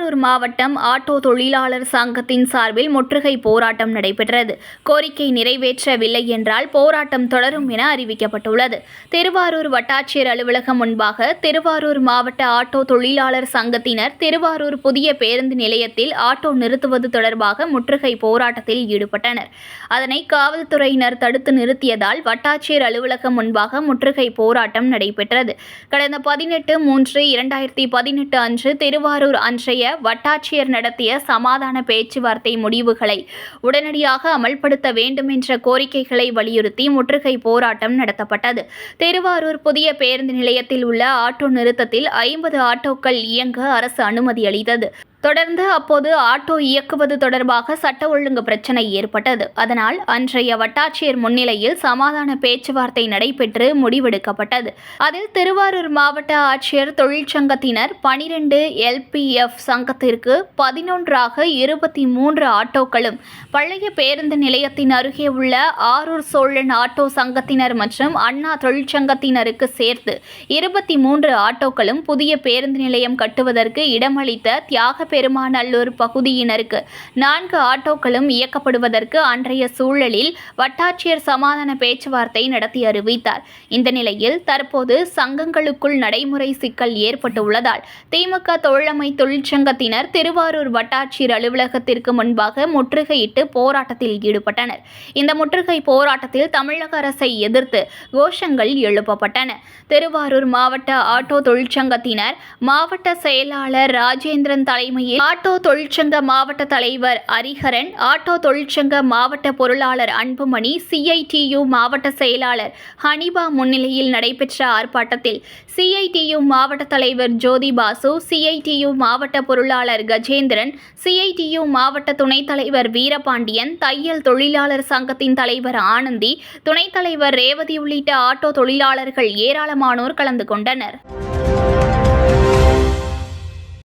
மாவட்டம் ஆட்டோ தொழிலாளர் சங்கத்தின் சார்பில் முற்றுகை போராட்டம் நடைபெற்றது. கோரிக்கை நிறைவேற்றவில்லை என்றால் போராட்டம் தொடரும் என அறிவிக்கப்பட்டுள்ளது. திருவாரூர் வட்டாட்சியர் அலுவலகம் முன்பாக திருவாரூர் மாவட்ட ஆட்டோ தொழிலாளர் சங்கத்தினர் திருவாரூர் புதிய பேருந்து நிலையத்தில் ஆட்டோ நிறுத்துவது தொடர்பாக முற்றுகை போராட்டத்தில் ஈடுபட்டனர். அதனை காவல்துறையினர் தடுத்து நிறுத்தியதால் வட்டாட்சியர் அலுவலகம் முன்பாக முற்றுகை போராட்டம் நடைபெற்றது. கடந்த பதினெட்டு மூன்று இரண்டாயிரத்தி பதினெட்டு அன்று திருவாரூர் அன்றைய வட்டாட்சியர் நடத்திய சமாதான பேச்சுவார்த்தை முடிவுகளை உடனடியாக அமல்படுத்த வேண்டும் என்ற கோரிக்கைகளை வலியுறுத்தி முற்றுகை போராட்டம் நடத்தப்பட்டது. திருவாரூர் புதிய பேருந்து நிலையத்தில் உள்ள ஆட்டோ நிறுத்தத்தில் ஐம்பது ஆட்டோக்கள் இயங்க அரசு அனுமதி அளித்தது. தொடர்ந்து அப்போது ஆட்டோ இயக்குவது தொடர்பாக சட்ட ஒழுங்கு பிரச்சனை ஏற்பட்டது. அதனால் அன்றைய வட்டாட்சியர் முன்னிலையில் சமாதான பேச்சுவார்த்தை நடைபெற்று முடிவெடுக்கப்பட்டது. அதில் திருவாரூர் மாவட்ட ஆட்சியர் தொழிற்சங்கத்தினர் பனிரெண்டு எல்பிஎஃப் சங்கத்திற்கு பதினொன்றாக இருபத்தி மூன்று ஆட்டோக்களும் பழைய பேருந்து நிலையத்தின் அருகே உள்ள ஆரூர் சோழன் ஆட்டோ சங்கத்தினர் மற்றும் அண்ணா தொழிற்சங்கத்தினருக்கு சேர்த்து இருபத்தி மூன்று ஆட்டோக்களும் புதிய பேருந்து நிலையம் கட்டுவதற்கு இடமளித்த தியாக பெருமாநல்லூர் பகுதியினருக்கு. நான்கு ஆட்டோக்களும் இயக்கப்படுவதற்கு அன்றைய சூழலில் வட்டாட்சியர் சமாதான பேச்சுவார்த்தை நடத்தி அறிவித்தார். இந்த நிலையில் தற்போது சங்கங்களுக்குள் நடைமுறை சிக்கல் ஏற்பட்டுள்ளதால் திமுக தோழமை தொழிற்சங்கத்தினர் திருவாரூர் வட்டாட்சியர் அலுவலகத்திற்கு முன்பாக முற்றுகையிட்டு போராட்டத்தில் ஈடுபட்டனர். இந்த முற்றுகை போராட்டத்தில் தமிழக அரசை எதிர்த்து கோஷங்கள் எழுப்பப்பட்டன. திருவாரூர் மாவட்ட ஆட்டோ தொழிற்சங்கத்தினர் மாவட்ட செயலாளர் ராஜேந்திரன் தலைமை தலைமையில் ஆட்டோ தொழிற்சங்க மாவட்ட தலைவர் ஹரிஹரன் ஆட்டோ தொழிற்சங்க மாவட்ட பொருளாளர் அன்புமணி சிஐடியு மாவட்ட செயலாளர் ஹனிபா முன்னிலையில் நடைபெற்ற ஆர்ப்பாட்டத்தில் சிஐடியு மாவட்ட தலைவர் ஜோதி பாசு சிஐடியு மாவட்ட பொருளாளர் கஜேந்திரன் சிஐடியு மாவட்ட துணைத் தலைவர் வீரபாண்டியன் தையல் தொழிலாளர் சங்கத்தின் தலைவர் ஆனந்தி துணைத் தலைவர் ரேவதி உள்ளிட்ட ஆட்டோ தொழிலாளர்கள் ஏராளமானோர் கலந்து கொண்டனர்.